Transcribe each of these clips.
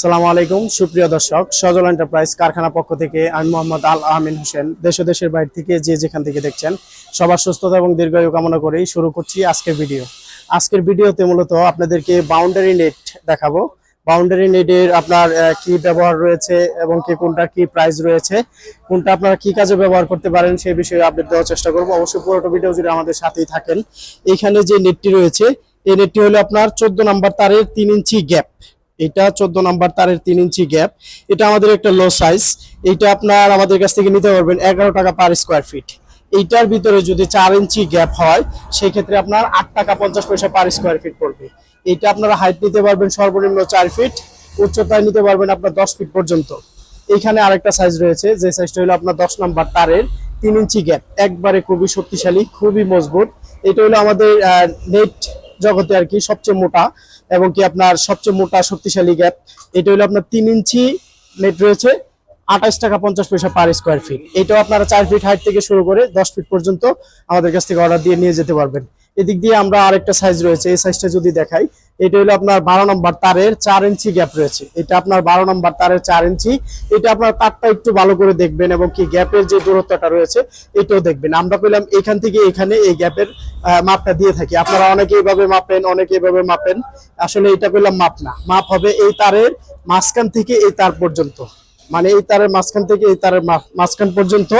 সালামু আলাইকুম, সুপ্রিয় দর্শক। সজল এন্টারপ্রাইজ কারখানা পক্ষ থেকে আমি মোহাম্মদ আল আমিন হোসেন। দেশ দেশের বাইরে থেকে যে যেখান থেকে দেখছেন, সবার সুস্থতা এবং দীর্ঘায়ু কামনা করেই শুরু করছি আজকের ভিডিও। আজকের ভিডিওতে মূলত আপনাদেরকে বাউন্ডারি নেট দেখাবো। বাউন্ডারি নেটের আপনার কি ব্যবহার রয়েছে এবং কি কোনটা, কি প্রাইস রয়েছে, কোনটা আপনারা কি কাজে ব্যবহার করতে পারেন সেই বিষয়ে আপডেট দেওয়ার চেষ্টা করব। অবশ্যই পুরোটা ভিডিও জুড়ে আমাদের সাথেই থাকেন। এইখানে যে নেটটি রয়েছে, এই নেটটি হলো আপনার চোদ্দ নাম্বার তারের তিন ইঞ্চি গ্যাপ এটা চোদ্দ নাম্বার তারের তিন ইঞ্চি গ্যাপ। এটা আমাদের একটা লো সাইজ এটা আপনার আমাদের কাছ থেকে নিতে পারবেন এগারো টাকা পার স্কোয়ার ফিট এইটার ভিতরে যদি চার ইঞ্চি গ্যাপ হয় সেই ক্ষেত্রে আপনার আট টাকা পঞ্চাশ পয়সা পার স্কোয়ার ফিট পড়বে। এটা আপনারা হাইট নিতে পারবেন সর্বনিম্ন চার ফিট উচ্চতায় নিতে পারবেন আপনার দশ ফিট পর্যন্ত। এখানে আরেকটা সাইজ রয়েছে, যে সাইজটা হলো আপনার দশ নাম্বার তারের তিন ইঞ্চি গ্যাপ একবারে খুবই শক্তিশালী, খুবই মজবুত। এটা হলো আমাদের নেট জগতে আর কি সবচেয়ে মোটা এবং কি আপনার সবচেয়ে মোটা শক্তিশালী গ্যাপ এটা হলো আপনার তিন ইঞ্চি নেট রয়েছে। আঠাশ টাকা পঞ্চাশ পয়সা পার স্কোয়ার ফিট এটাও আপনারা চার ফিট হাইট থেকে শুরু করে দশ ফিট পর্যন্ত আমাদের কাছ থেকে অর্ডার দিয়ে নিয়ে যেতে পারবেন। এদিক দিয়ে আমরা আরেকটা সাইজ রয়েছে, এই সাইজটা যদি দেখাই, এটা হলো আপনার বারো নম্বর তারের চার ইঞ্চি গ্যাপ রয়েছে। এটা আপনার বারো নম্বর তারের চার ইঞ্চি। এটা আপনার তারটা একটু ভালো করে দেখবেন এবং কি গ্যাপের যে দূরত্বটা রয়েছে, এটাও দেখবেন। আমরা পেলাম এখান থেকে এখানে এই গ্যাপের মাপটা দিয়ে থাকি। আপনারা অনেকে এইভাবে মাপেন, অনেকে এইভাবে মাপেন। আসলে এটা পেলাম মাপ না। মাপ হবে এই তারের মাঝখান থেকে এই তার পর্যন্ত। মানে এই তারের মাঝখান থেকে এই তারের মাঝখান পর্যন্ত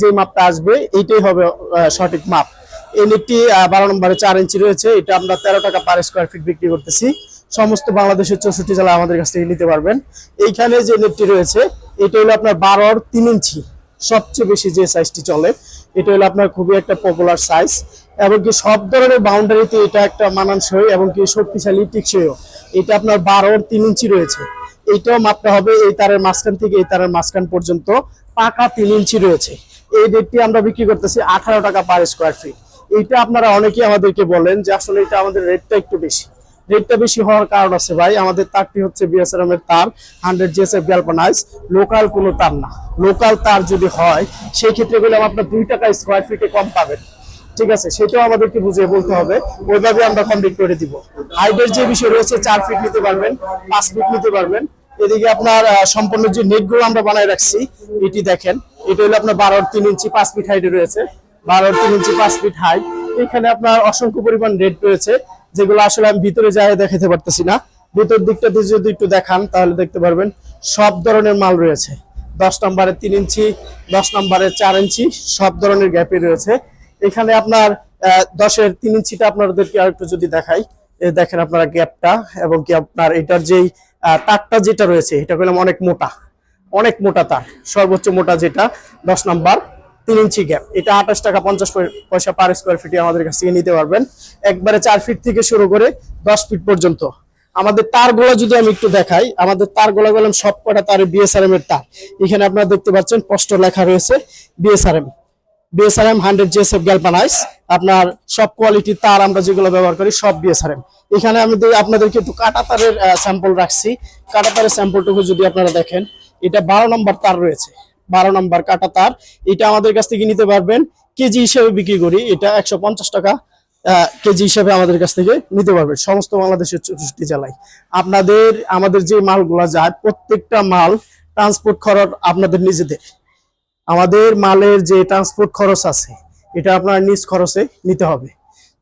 যে মাপটা আসবে, এইটাই হবে সঠিক মাপ। এই বারো নম্বরে চার ইঞ্চি রয়েছে, এটা আমরা তেরো টাকা পার স্কোয়ার ফিট বিক্রি করতেছি। সমস্ত বাংলাদেশের চৌষট্টি জেলা আমাদের কাছ থেকে নিতে পারবেন। এইখানে যে নেটটি রয়েছে, এটা হলো আপনার বারোর তিন ইঞ্চি, সবচেয়ে বেশি যে সাইজটি চলে, এটা হলো আপনার খুবই একটা পপুলার সাইজ এবং কি সব ধরনের বাউন্ডারিতে এটা একটা মানানসই এবং কি শক্তিশালী, টিকসইও। এটা আপনার বারোর তিন ইঞ্চি রয়েছে। এইটাও মাপটা হবে, এই তারের মাঝখান থেকে এই তারের মাঝখান পর্যন্ত পাকা তিন ইঞ্চি রয়েছে। এই ডেটটি আমরা বিক্রি করতেছি আঠারো টাকা পার স্কোয়ার ফিট এইটা আপনারা অনেকেই আমাদেরকে বলেন যে আসলে এটা আমাদের রেটটা একটু বেশি। রেটটা বেশি হওয়ার কারণ আছে ভাই, আমাদের তারটি হচ্ছে বিএসআরএম এর তার হান্ড্রেড জিএসএফ গ্যালপানাইজ লোকাল কোনো তার না। লোকাল তার যদি হয়, সেই ক্ষেত্রে গেলে আপনার দুই টাকা স্কোয়ার ফিটে কম পাবেন। ঠিক আছে, সেটাও আমাদেরকে বুঝিয়ে বলতে হবে। ওইভাবে আমরা কমপ্লিট করে দিব। হাইটের যে বিষয় রয়েছে, চার ফিট নিতে পারবেন, পাঁচ ফিট নিতে পারবেন। এদিকে আপনার সম্পূর্ণ যে নেটগুলো আমরা বানায় রাখছি, এটি দেখেন, এটা হলো আপনার বারোর তিন ইঞ্চি, পাঁচ ফিট হাইটে রয়েছে। বারোর তিন ইঞ্চি, পাঁচ ফিট হাইট এখানে আপনার অসংখ্য পরিমাণ রেট রয়েছে, যেগুলো আসলে আমি ভিতরে যাই দেখাতে পারতেছি না। ভিতর দিকটাতে যদি একটু দেখান, তাহলে দেখতে পারবেন, সব ধরনের মাল রয়েছে। দশ নম্বরের তিন ইঞ্চি, দশ নম্বরের চার ইঞ্চি, সব ধরনের গ্যাপে রয়েছে। এখানে আপনার দশের তিন ইঞ্চিটা আপনাদেরকে আরেকটু যদি দেখাই দেখেন আপনারা গ্যাপটা এবং কি আপনার এটার যেই তারটা যেটা রয়েছে, এটা পেলাম অনেক মোটা অনেক মোটা তার, সর্বোচ্চ মোটা যেটা, দশ নাম্বার, তিন ইঞ্চি গ্যাপ এটা আঠাশ টাকা পঞ্চাশ পয়সা পার স্কোয়ার ফিটে আমাদের কাছ থেকে নিতে পারবেন। একবারে চার ফিট থেকে শুরু করে দশ ফিট পর্যন্ত। আমাদের তার তারগুলো যদি আমি একটু দেখাই, আমাদের তারগুলো গেলাম সব কটা তার বিএসআরএম এর তার। এখানে আপনারা দেখতে পাচ্ছেন স্পষ্ট লেখা রয়েছে BSRM BSRM hundred GSF galvanize আপনার সব কোয়ালিটির তার আমরা যেগুলো ব্যবহার করি, সব বিএসআরএম এখানে আমি আপনাদেরকে একটু কাটা তারের স্যাম্পল রাখছি। কাটা তারের স্যাম্পলটুকু যদি আপনারা দেখেন, এটা বারো নম্বর তার রয়েছে। বারো নম্বর কাটা তার এটা আমাদের কাছ থেকে নিতে পারবেন, কেজি হিসেবে বিক্রি করি। এটা একশো পঞ্চাশ টাকা কেজি হিসেবে আমাদের কাছ থেকে নিতে পারবেন সমস্ত বাংলাদেশের চৌষট্টি জেলায়। আপনাদের, আমাদের যে মালগুলো যায়, প্রত্যেকটা মাল ট্রান্সপোর্ট খরচ আপনাদের নিজেদের। আমাদের মালের যে ট্রান্সপোর্ট খরচ আছে এটা আপনার নিজ খরচে নিতে হবে।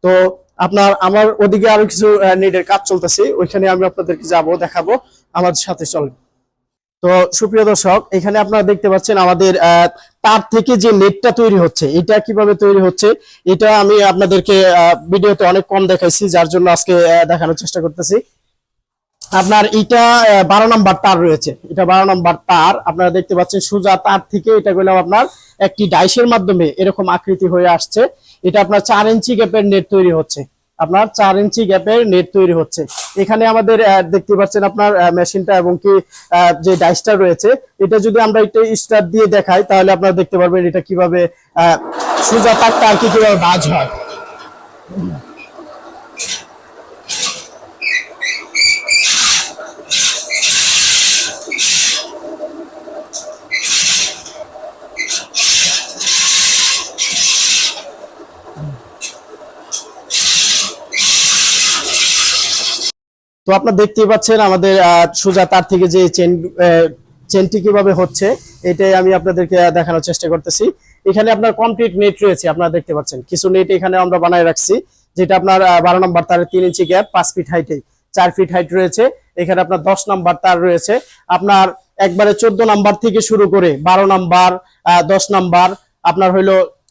তো আপনার, আমার ওদিকে আরও কিছু নেটের কাজ চলতেছে, ওইখানে আমি আপনাদেরকে যাব, দেখাবো, আমাদের সাথে চলবে তো সুপ্রিয় দর্শক, এখানে আপনারা দেখতে পাচ্ছেন আমাদের তার থেকে যে নেটটা তৈরি হচ্ছে, এটা কীভাবে তৈরি হচ্ছে, এটা আমি আপনাদেরকে ভিডিওতে অনেক কম দেখাইছি, যার জন্য আজকে দেখানোর চেষ্টা করতেছি। আপনার এটা বারো নম্বর তার রয়েছে। এটা বারো নম্বর তার। আপনারা দেখতে পাচ্ছেন সোজা তার থেকে এটা গেলাম আপনার একটি ডাইসের মাধ্যমে এরকম আকৃতি হয়ে আসছে। এটা আপনার চার ইঞ্চি গ্যাপের নেট তৈরি হচ্ছে। আপনার চার ইঞ্চি গ্যাপের নেট তৈরি হচ্ছে। এখানে আমাদের দেখতে পাচ্ছেন আপনার মেশিনটা এবং কি যে ডাইসটা রয়েছে, এটা যদি আমরা একটু স্টার দিয়ে দেখাই, তাহলে আপনারা দেখতে পারবেন এটা কীভাবে সোজা তারটা আর কি কীভাবে বাজ হয়। তো আপনারা দেখতেই পাচ্ছেন আমাদের সোজা তার থেকে যে চেন চেনটি কীভাবে হচ্ছে, এটাই আমি আপনাদেরকে দেখানোর চেষ্টা করতেছি। এখানে আপনার কমপ্লিট নেট রয়েছে, আপনারা দেখতে পাচ্ছেন। কিছু নেট এখানে আমরা বানায় রাখছি, যেটা আপনার বারো নম্বর তারের তিন ইঞ্চি গ্যাপ পাঁচ ফিট হাইটে চার ফিট হাইট রয়েছে, এখানে আপনার দশ নাম্বার তার রয়েছে। আপনার একবারে চোদ্দ নাম্বার থেকে শুরু করে বারো নাম্বার দশ নাম্বার, আপনার হইল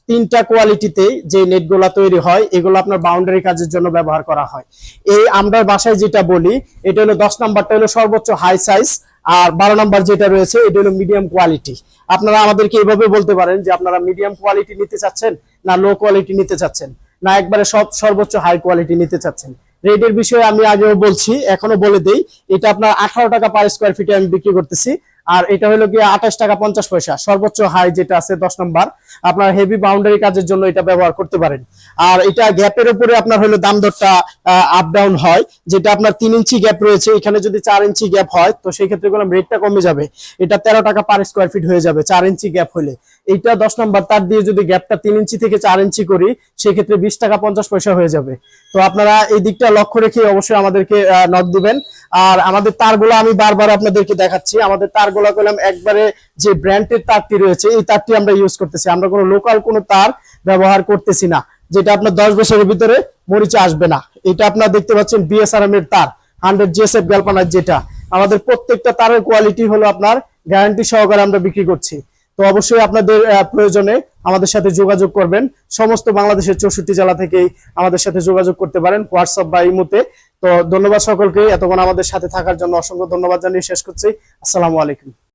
তিনটা কোয়ালিটিতে যে নেটগুলা তৈরি হয়, এগুলো আপনার বাউন্ডারি কাজের জন্য ব্যবহার করা হয়। এই আমরা বাসায় যেটা বলি, এটা হলো দশ নাম্বারটা হলো সর্বোচ্চ হাই সাইজ আর বারো নাম্বার যেটা রয়েছে, এটা হলো মিডিয়াম কোয়ালিটি আপনারা আমাদেরকে এইভাবে বলতে পারেন যে, আপনারা মিডিয়াম কোয়ালিটি নিতে চাচ্ছেন না লো কোয়ালিটি নিতে চাচ্ছেন? না, একবারে সব সর্বোচ্চ হাই কোয়ালিটি নিতে চাচ্ছেন। রেটের বিষয়ে আমি আগেও বলছি, এখনও বলে দেই, এটা আপনার আঠারো টাকা পার স্কোয়ার ফিটে আমি বিক্রি করতেছি। আর এটা হলো গিয়ে আঠাশ টাকা পঞ্চাশ পয়সা। সর্বোচ্চ হাই যেটা আছে দশ নম্বর। আপনার হেভি বাউন্ডারি কাজের জন্য এটা ব্যবহার করতে পারেন। আর এটা গ্যাপের উপরে আপনার হলো দাম দরটা আপ ডাউন হয়, যেটা আপনার তিন ইঞ্চি গ্যাপ রয়েছে। এখানে যদি চার ইঞ্চি গ্যাপ হয়, তো সেই ক্ষেত্রে রেটটা কমে যাবে। এটা তেরো টাকা পার স্কোয়ার ফিট হয়ে যাবে, চার ইঞ্চি গ্যাপ হলে। এইটা দশ নম্বর, তার দিয়ে যদি গ্যাপটা তিন ইঞ্চি থেকে চার ইঞ্চি করি, সেক্ষেত্রে বিশ টাকা পঞ্চাশ পয়সা হয়ে যাবে। তো আপনারা এই দিকটা লক্ষ্য রেখে অবশ্যই আমাদেরকে নক দিবেন। আর আমাদের তারগুলো আমি বারবার আপনাদেরকে দেখাচ্ছি। আমাদের তারগুলো করলাম একবারে যে ব্র্যান্ডের তারটি রয়েছে, এই তারটি আমরা ইউজ করতেছি। আমরা কোনো লোকাল কোনো তার ব্যবহার করতেছি না, যেটা আপনার দশ বছরের ভিতরে মরিচে আসবে না। এটা আপনার দেখতে পাচ্ছেন বিএসআরএম এর তার হান্ড্রেড জিএসএফ গ্যালপানার যেটা। আমাদের প্রত্যেকটা তারের কোয়ালিটি হলো আপনার গ্যারান্টি সহকারে আমরা বিক্রি করছি। তো অবশ্যই আপনাদের প্রয়োজনে আমাদের সাথে যোগাযোগ করবেন। সমস্ত বাংলাদেশের চৌষট্টি জেলা থেকেই আমাদের সাথে যোগাযোগ করতে পারেন হোয়াটসঅ্যাপ বা ইমোতে। তো ধন্যবাদ সকলকে। এতক্ষণ আমাদের সাথে থাকার জন্য অসংখ্য ধন্যবাদ জানিয়ে শেষ করছি। আসসালামু আলাইকুম।